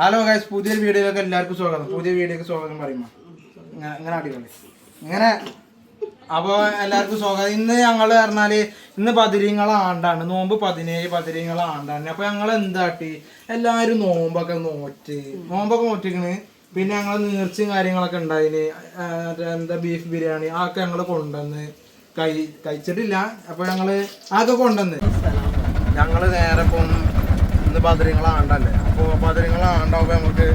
Hello guys പുതിയൊരു വീഡിയോയിലേക്ക് എല്ലാവർക്കും സ്വാഗതം. പുതിയ വീഡിയോക്ക് സ്വാഗതം പറയുമ്പോൾ ഇങ്ങനെ അടിപൊളി. ഇങ്ങനെ അപ്പോൾ എല്ലാവർക്കും സ്വാഗതം. ഇന്ന് ഞങ്ങൾ പറഞ്ഞാൽ ഇന്ന് പതിരിങ്ങളെ ആണ്ടാണ്. നോമ്പ് പതിനേഴ് പതിരിങ്ങളെ ആണ്ടാണ്. അപ്പോൾ ഞങ്ങൾ എന്താട്ടി? എല്ലാവരും നോമ്പൊക്കെ നോറ്റ്. നോമ്പൊക്കെ നോറ്റിക്കണ്. പിന്നെ ഞങ്ങൾ നീർച്ചയും കാര്യങ്ങളൊക്കെ ഉണ്ടായിന്. എന്താ ബീഫ് ബിരിയാണി അതൊക്കെ ഞങ്ങൾ കൊണ്ടുവന്ന് കഴി കഴിച്ചിട്ടില്ല. അപ്പോൾ ഞങ്ങൾ ആകെ കൊണ്ടുവന്ന്. ഞങ്ങൾ നേരെ ഇപ്പം ഇന്ന് പതിരിങ്ങളെ ആണ്ടല്ലേ? അപ്പോൾ പതിരിങ്ങളെ ആണ്ടാവുമ്പോൾ നമുക്ക്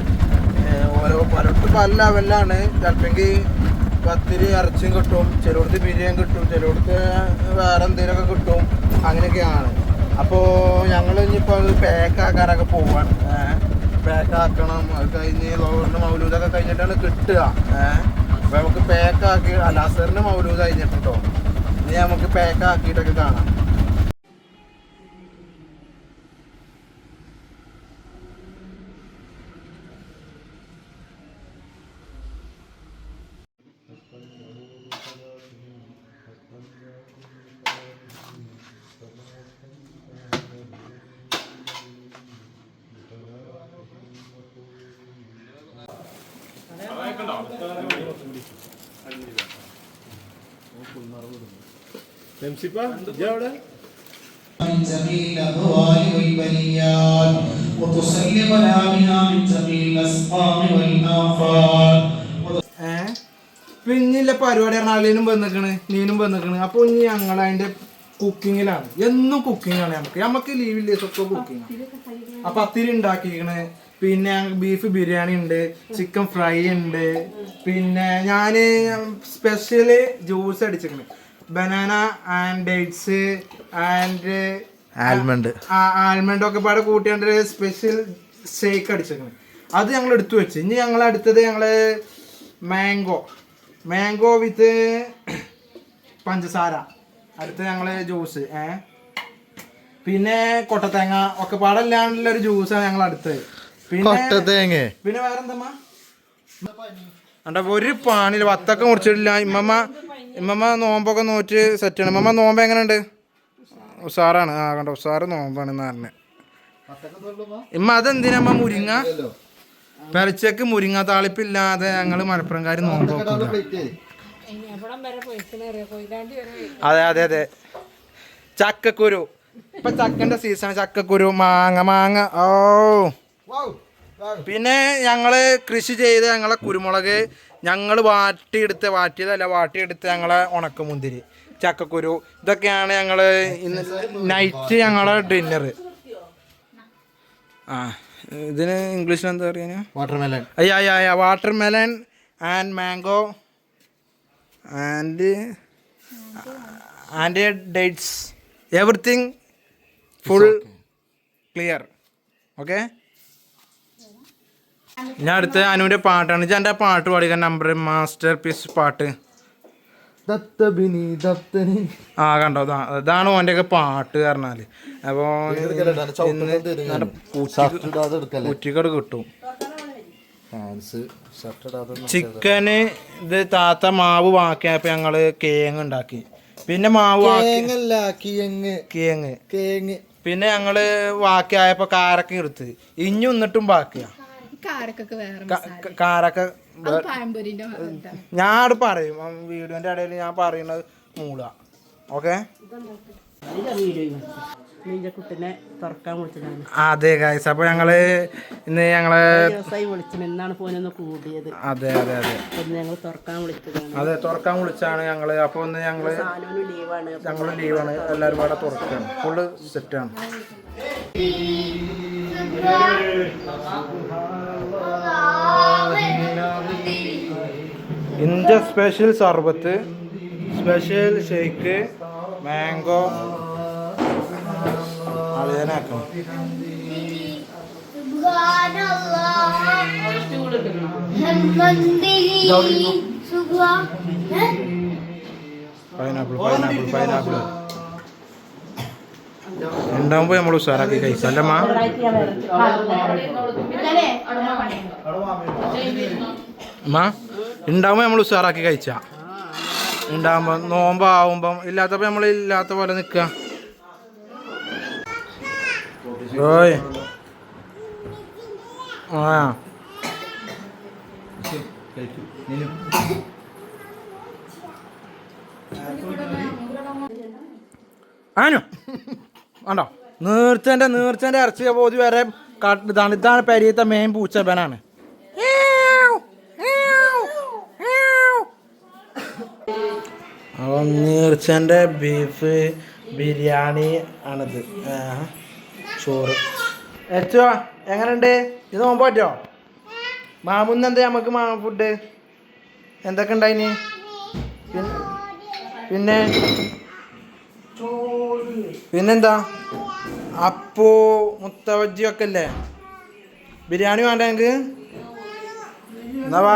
ഓരോ പലട്ട് പല ലെവലിലാണ് ചിലപ്പെങ്കിൽ പത്തിരി ഇറച്ചിയും കിട്ടും ചിലയിടത്ത് ബിരിയാണി കിട്ടും ചിലയിടത്ത് വേറെ എന്തെങ്കിലുമൊക്കെ കിട്ടും. അങ്ങനെയൊക്കെയാണ്. അപ്പോൾ ഞങ്ങൾ ഇനിയിപ്പോൾ അത് പാക്കാക്കാനൊക്കെ പോവാണ്. പാക്കാക്കണം. അത് കഴിഞ്ഞ് ലോറിന്റെ മൗലൂദൊക്കെ കഴിഞ്ഞിട്ടാണ് കിട്ടുക. അപ്പം അപ്പോൾ നമുക്ക് പാക്കാക്കി അലാസറിന്റെ മൗലൂദ് കഴിഞ്ഞിട്ടുണ്ടോ? ഇനി നമുക്ക് പാക്കാക്കിയിട്ടൊക്കെ കാണാം. من جميع الأهوال والبليات وتسلمنا بها من جميع الأسقام والآفات ഏ പിന്നില്ല പരിപാടി പറഞ്ഞാൽ അളിയനും വന്നിക്കണ് നീനും വന്നിക്കണ് അപ്പോൾ ഇനി ഞങ്ങൾ അതിന്റെ കുക്കിങ്ങിലാണ് എന്നും കുക്കിംഗ് ആണ് നമുക്ക് നമുക്ക് ലീവില്ല ഒക്കെ കുക്കിംഗ് അപ്പൊ പത്തിരി ഉണ്ടാക്കിക്കണ് പിന്നെ ബീഫ് ബിരിയാണി ഉണ്ട് ചിക്കൻ ഫ്രൈ ഉണ്ട് പിന്നെ ഞാൻ special juice അടിച്ചിക്കണ് banana and dates and almond almond ഒക്കെ പാടെ കൂട്ടിയാണ്ട് സ്പെഷ്യൽ ഷേക്ക് അടിച്ചേക്കണ് അത് ഞങ്ങൾ എടുത്തു വെച്ച്. ഇനി ഞങ്ങൾ അടുത്തത് ഞങ്ങൾ മാംഗോ മാംഗോ വിത്ത് പഞ്ചസാര. അടുത്ത് ഞങ്ങൾ ജ്യൂസ് ഏ? പിന്നെ കൊട്ടത്തേങ്ങ ഒക്കെ പാടല്ലാണ്ടുള്ള ഒരു ജ്യൂസാണ് ഞങ്ങൾ അടുത്തത്. പിന്നെ കൊട്ടത്തേങ്ങ പിന്നെ വേറെന്തമ്മ? അണ്ട ഒരു പാണില്ല വത്തൊക്കെ മുറിച്ചിട്ടില്ല. ഇമ്മമ്മ ഇമ്മമ്മ നോമ്പൊക്കെ നോറ്റ് സെറ്റാണ് ഇമ്മമ്മ നോമ്പ് എങ്ങനെയുണ്ട്? ഉസാറാണ്. ആ കണ്ടോ ഉസാറ് നോമ്പാണ് പറഞ്ഞത് ഇമ്മ അതെന്തിനമ്മ മുരിങ്ങ? പെരച്ചക്ക് മുരിങ്ങ താളിപ്പില്ലാതെ ഞങ്ങൾ മലപ്പുറംകാര് നോമ്പ് അതെ അതെ അതെ. ചക്കക്കുരു. ഇപ്പൊ ചക്കന്റെ സീസൺ ചക്കക്കുരു മാങ്ങ മാങ്ങ. ഓ. പിന്നെ ഞങ്ങൾ കൃഷി ചെയ്ത് ഞങ്ങളെ കുരുമുളക് ഞങ്ങൾ വാട്ടിയെടുത്ത് വാട്ടിയതല്ല വാട്ടിയെടുത്ത് ഞങ്ങളെ ഉണക്കമുന്തിരി ചക്കക്കുരു ഇതൊക്കെയാണ് ഞങ്ങൾ ഇന്ന് നൈറ്റ് ഞങ്ങളെ ഡിന്നർ ആ ഇതിന് ഇംഗ്ലീഷിൽ എന്താ പറയുക വാട്ടർമെലൻ അയ്യാ അയ്യാ അയ്യ watermelon and mango and and dates everything full clear okay ഞാൻ അടുത്ത അനുവിന്റെ പാട്ടാണ്. ഞാൻ എന്റെ പാട്ട് പാടിയ നമ്പർ മാസ്റ്റർ പീസ് പാട്ട്. ദത്തബിനി ദത്തനി. ആ കണ്ടോ? ഇതാ- ഇതാണ് ഓന്റെ പാട്ട് പറഞ്ഞാൽ. എടുക്കല്ലേ? കുറ്റിക്കട് കിട്ടും. ചിക്കന് ഇത് താത്ത മാവ് വാക്കിയപ്പോ ഞങ്ങൾ കേങ്ങ് ഉണ്ടാക്കി. പിന്നെ മാവ് കേങ്ങ്. പിന്നെ ഞങ്ങൾ വാക്കിയായപ്പോ കാരക്ക എടുത്ത് ഇഞ്ഞു എന്നിട്ടും ബാക്കിയാ. കാരക്കൊക്കെ വേറെ കാരക്ക പഴംപൊരിന്റെ ഞാൻ അവിടെ പറയും വീഡിയോന്റെ ഇടയിൽ ഞാൻ പറയുന്നത് മൂള ഓക്കെ? അതെ ഗൈസ് അപ്പൊ ഞങ്ങൾ ഇന്ന് ഞങ്ങളെ അതെ അതെ അതെ. അപ്പൊ ഞങ്ങൾ തുറക്കാൻ വിളിച്ചതാണ്. അതെ തുറക്കാൻ വിളിച്ചാണ് ഞങ്ങൾ. അപ്പൊ ഒന്ന് ഞങ്ങൾ ഞങ്ങൾ ലീവാണ്. എല്ലാരും പാടെ തുറക്കാണ്. ഫുള്ള് സെറ്റാണ് India special sharbat special shake mango. അളിയനാക്കണം pineapple pineapple pineapple ഉണ്ടാകുമ്പോൾ നമ്മൾ ഉഷാറാക്കി കഴിച്ചല്ലമ്മ അമ്മ ഉണ്ടാകുമ്പോൾ നമ്മൾ ഉഷാറാക്കി കഴിച്ച. ഉണ്ടാകുമ്പോൾ നോമ്പാവുമ്പം ഇല്ലാത്തപ്പോൾ നമ്മൾ ഇല്ലാത്ത പോലെ നിൽക്കുക ഓയ്. ആ. ആനോ വേണ്ടോ നീർച്ചന്റെ നീർച്ചന്റെ ഇറച്ചിയ പോതി വരെ ഇതാണ് ഇതാണ് പെരിയത്തെ മെയിൻ പൂച്ചപ്പനാണ് അപ്പം നീർച്ചന്റെ ബീഫ് ബിരിയാണി ആണിത്. ചോറ്. എച്ചോ എങ്ങനെയുണ്ട്? ഇത് നോമ്പ് പറ്റോ? മാമുന്ന് എന്താ നമുക്ക് മാ ഫുഡ് എന്തൊക്കെ ഉണ്ടായിന്? പിന്നെ- പിന്നെ? പിന്നെന്താ? അപ്പൂ മുത്തവജ്ജി ഒക്കെ അല്ലേ ബിരിയാണി വേണ്ട ഞങ്ങൾക്ക് എന്നാ വാ.